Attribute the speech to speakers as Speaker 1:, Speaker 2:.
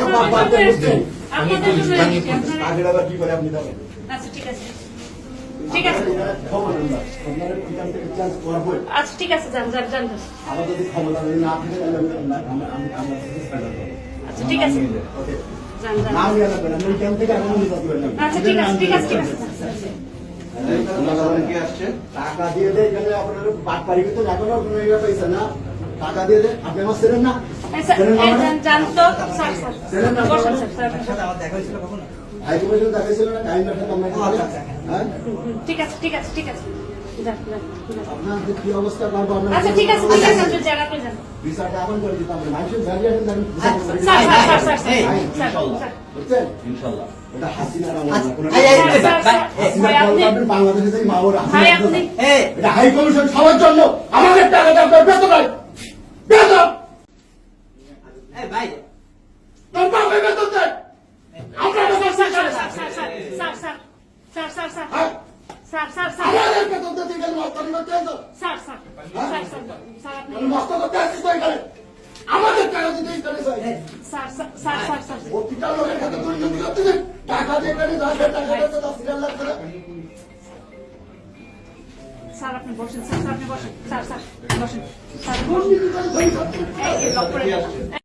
Speaker 1: করব আপনি? আপনি দেখবেন
Speaker 2: আচ্ছা ঠিক আছে। ঠিক আছে। আচ্ছা ঠিক আচ্ছা ঠিক আছে। আচ্ছা ঠিক আছে ঠিক আছে ঠিক আছে।
Speaker 1: টাকা দিয়ে দেয় আপনার বাদ পারি তো যাবে না আপনার ইয়ে পয়সা না। টাকা দিয়ে দেয় আপনি আমার সেরেন না। হ্যাঁ?
Speaker 2: ঠিক আছে ঠিক আছে ঠিক আছে।
Speaker 1: কি অবস্থা আপনার
Speaker 2: আচ্ছা ঠিক আছে ঠিক আছে আপনি আপনি যান
Speaker 1: ভিসাটা এখন করে মানুষের।
Speaker 2: Sir sir sir sir sir
Speaker 1: বুঝছেন এটা হাসিনার আমল কোনো-
Speaker 2: আপনি-
Speaker 1: বাংলাদেশে
Speaker 2: আপনি-
Speaker 1: এটা হাই কমিশন সবার জন্য আমাদের টাকা দাও
Speaker 3: এই, ভাই,
Speaker 1: তোর বাপে বেতন দেয়
Speaker 2: sir, sir, sir, sir, sir, sir, sir, sir, sir, sir,
Speaker 1: হ্যাঁ?
Speaker 2: স্যার, স্যার, স্যার,
Speaker 1: আমাদের বেতন মস্তানি করতে হতো
Speaker 2: sir, sir, sir, sir, sir, আপনি-
Speaker 1: মস্ত করতে আসছিস তো এখানে আমাদের টাকা দিতে এখানে
Speaker 2: sir, sir, sir, sir, sir,
Speaker 1: প্রতিটা লোকের কাছে দুর্নীতি করতেছে টাকা দিয়ে এখানে দশ হাজার টাকা দিতে দশ হাজার লাগবে না
Speaker 2: স্যার, আপনি বসেন, স্যার, আপনি বসেন, স্যার, স্যার, বসেন, স্যার, বসেন।